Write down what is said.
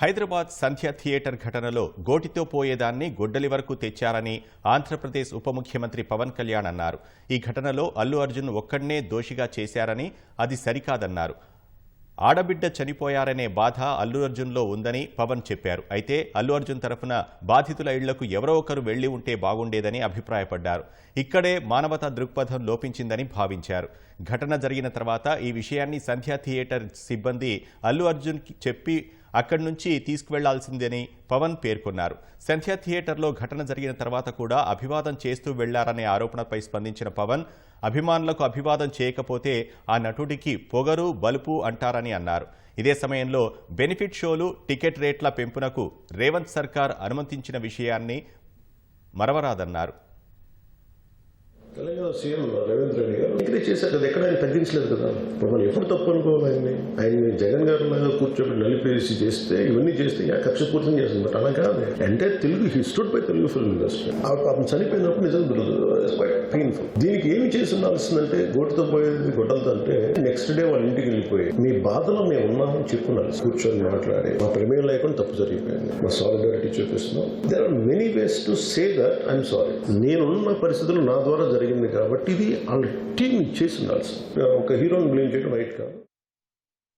హైదరాబాద్ సంధ్య theatre ఘటనలో గోటితో పోయేదాన్ని గొడ్డలి వరకు తెచ్చారని ఆంధ్రప్రదేశ్ ఉప ముఖ్యమంత్రి పవన్ కళ్యాణ్ అన్నారు. ఈ ఘటనలో అల్లు అర్జున్ ఒక్కడనే దోషిగా చేశారని అది సరికాదన్నారు. ఆడబిడ్డ చనిపోయారనే బాధ అల్లు అర్జున్లో ఉందని పవన్ చెప్పారు. అయితే అల్లు అర్జున్ తరఫున బాధితుల ఇళ్ళకు ఎవరో ఒకరు వెళ్ళి ఉంటే బాగుండేదని అభిప్రాయపడ్డారు. ఇక్కడే మానవతా దృక్పథం లోపించిందని భావించారు. ఘటన జరిగిన తర్వాత ఈ విషయాన్ని సంధ్యా థియేటర్ సిబ్బంది అల్లు అర్జున్కి చెప్పి అక్కడి నుంచి తీసుకువెళ్ళాల్సిందని పవన్ పేర్కొన్నారు. సంధ్యా థియేటర్లో ఘటన జరిగిన తర్వాత కూడా అభివాదం చేస్తూ వెళ్ళారనే ఆరోపణపై స్పందించిన పవన్ అభిమానులకు అభివాదం చేయకపోతే ఆ నటుడికి పొగరు బలుపు అంటారని అన్నారు. ఇదే సమయంలో బెనిఫిట్ షోలు టికెట్ రేట్ల పెంపునకు రేవంత్ సర్కార్ అనుమతించిన విషయాన్ని మరవరాదన్నారు. తెలంగాణ సీఎం రేవంత్ రెడ్డి గారు ఎంకరేజ్ చేశారు. కదా ఎక్కడ ఆయన తగ్గించలేదు కదా. ఇప్పుడు మనం ఎప్పుడు తప్పు అనుకోవాలి ఆయన్ని? ఆయన్ని జగన్ గారు లాగా కూర్చోబెట్టి నలిపేసి చేస్తే ఇవన్నీ చేస్తే ఇక కక్షపూర్తం చేస్తున్నట్టు అలా కాదు. అంటే తెలుగు హిస్టోడ్ బై తెలుగు ఫిల్మ్ ఇండస్ట్రీ ఆ పాపం చనిపోయినప్పుడు నిజం పెయిన్ఫుల్ దీనికి ఏమి చేసి ఉండాల్సిందంటే గోటుతో పోయేది గొడ్డలతో అంటే నెక్స్ట్ డే వాళ్ళ ఇంటికి వెళ్ళిపోయి మీ బాధలో మేము ఉన్నామని చెప్పున్నారు కూర్చొని మాట్లాడి మా ప్రమేయం లేకుండా తప్పు జరిగిపోయింది. మా సాలిడారిటీ చూపిస్తున్నాం there are many ways to say that I'm sorry నేనున్న పరిస్థితులు నా ద్వారా జరిగింది కాబట్టి ఇది వాళ్ళ టీం చేసి ఉండాల్సి ఒక హీరోని బ్లేమ్ చేయడం రైట్ కాదు.